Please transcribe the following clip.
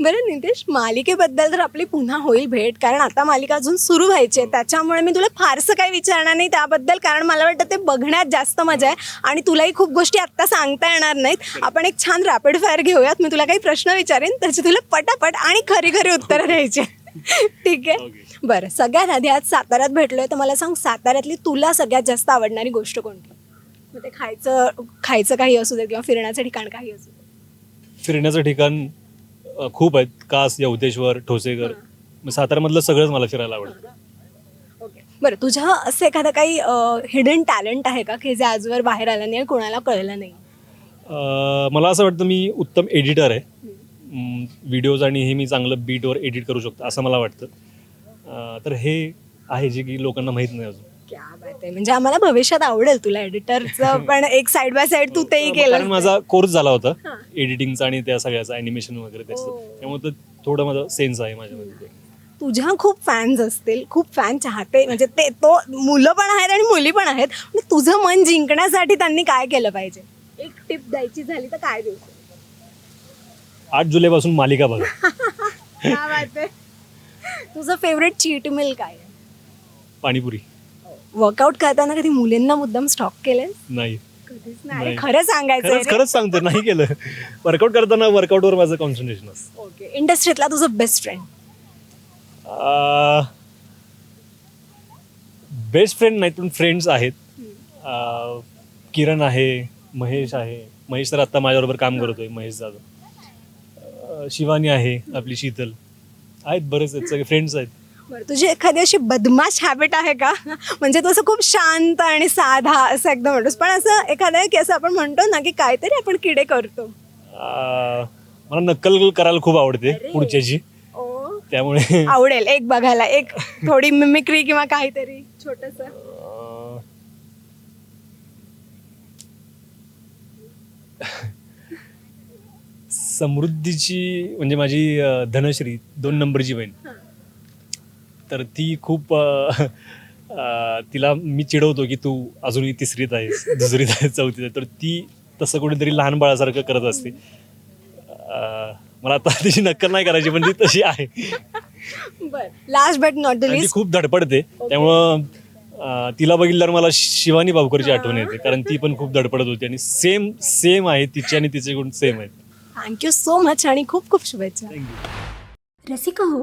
बरं नितेश मालिकेबद्दल तर आपली पुन्हा होईल भेट कारण आता मालिका अजून सुरू व्हायची आहे. त्याच्यामुळे मी तुला फारसं काही विचारणार नाही. त्याबद्दल कारण मला वाटतं ते बघण्यात जास्त मजा आहे. आणि तुलाही खूप गोष्टी आत्ता सांगता येणार नाहीत. आपण एक छान रॅपिड फायर घेऊयात. मी तुला काही प्रश्न विचारेन त्याची तुला पटापट आणि खरी खरी उत्तरं द्यायची ठीक आहे. बरं सगळ्यात आधी आज साताऱ्यात भेटलोय. तर मला सांग साताऱ्यातली तुला सगळ्यात जास्त आवडणारी गोष्ट कोणती? मग ते खायचं खायचं काही असू दे किंवा फिरण्याचं ठिकाण काही असू दे. फिरण्याचं ठिकाण अ, खूप आहेत. कास यवतेश्वर ठोसेकर. मग साताऱ्यामधलं सगळंच मला फिरायला आवडतं. ओके. बरं तुझं असं एखादं काही हिडन टॅलेंट आहे का? की जे आजवर बाहेर आलं नाही कोणाला कळलं नाही? अ, मला असं वाटतं मी उत्तम एडिटर आहे. व्हिडिओज आणि हे मी चांगलं बीटवर एडिट करू शकतो असं मला वाटतं. अ, तर हे आहे जे की लोकांना माहीत नाही अजून. क्या बात आहे. म्हणजे आम्हाला भविष्यात आवडेल तुला एडिटरचं पण एक साईड बाय साईड तू तेही कारण केलं माझा कोर्स झाला होता हां. एडिटिंगचा आणि त्या सगळ्याचा ॲनिमेशन वगैरे त्याचं ओ. त्यामुळे तर थोडं माझा सेन्स आहे माझ्यामध्ये ते. तुझ्या खूप फॅन्स असतील खूप फॅन चाहते म्हणजे ते तो मुलं पण आहेत आणि मुली पण आहेत म्हणजे तुझं मन जिंकण्यासाठी त्यांनी काय केलं पाहिजे? एक टिप द्यायची झाली तर काय देऊ? आठ जुलैपासून मालिका बघा. क्या बात आहे. तुझं फेवरेट चीट मिल काय आहे? पाणीपुरी. वर्कआउट करताना कधी मुलींना मुद्दाम स्टॉक केले नाही. कधीच नाही. नाही. खरं सांगायचं खरंच खरंच सांगतो नाही केलं. वर्कआउट करताना वर्कआउटवर माझं कॉन्सन्ट्रेशन असतं. ओके इंडस्ट्रीतला तुझं बेस्ट फ्रेंड बेस्ट फ्रेंड नाहीत पण फ्रेंड्स आहेत. अं, किरण आहे महेश आहे. महेश तर आत्ता माझ्याबरोबर काम करतोय महेश जाधव. अं, शिवानी आहे आपली शीतल. आहेत बरेच आहेत सगळे फ्रेंड्स आहेत. बरं तुझी एखादी अशी बदमाश हॅबिट आहे का? म्हणजे तू असं खूप शांत आणि साधा असं एकदम म्हणतोस. पण असं एखादं की असं आपण म्हणतो ना की काहीतरी आपण किडे करतो. मला नक्कल करायला खूप आवडते. पुढच्याची. त्यामुळे आवडेल. एक बघायला एक थोडी मिमिक्री किंवा काहीतरी छोटस. समृद्धीची म्हणजे माझी धनश्री दोन नंबरची बहीण. तर ती खूप अं, तिला मी चिडवतो की तू अजूनही तिसरीत आहेस दुसरीत आहेस चौथीत आहे तर ती तसं कोणीतरी लहान बाळासारखं करत असते. अं, मला आता तिची नक्कल नाही करायची पण ती तशी आहे. बर. लास्ट बट नॉट द आणि ती लिस्ट खूप धडपडते. त्यामुळं अं, तिला बघितल्यावर मला शिवानी बाबूकरची आठवण येते. कारण ती पण खूप धडपडत होती आणि सेम सेम आहे तिचे आणि तिचे गुण सेम आहेत थँक्यू सो मच आणि खूप खूप शुभेच्छा. थँक्यू रसिका हो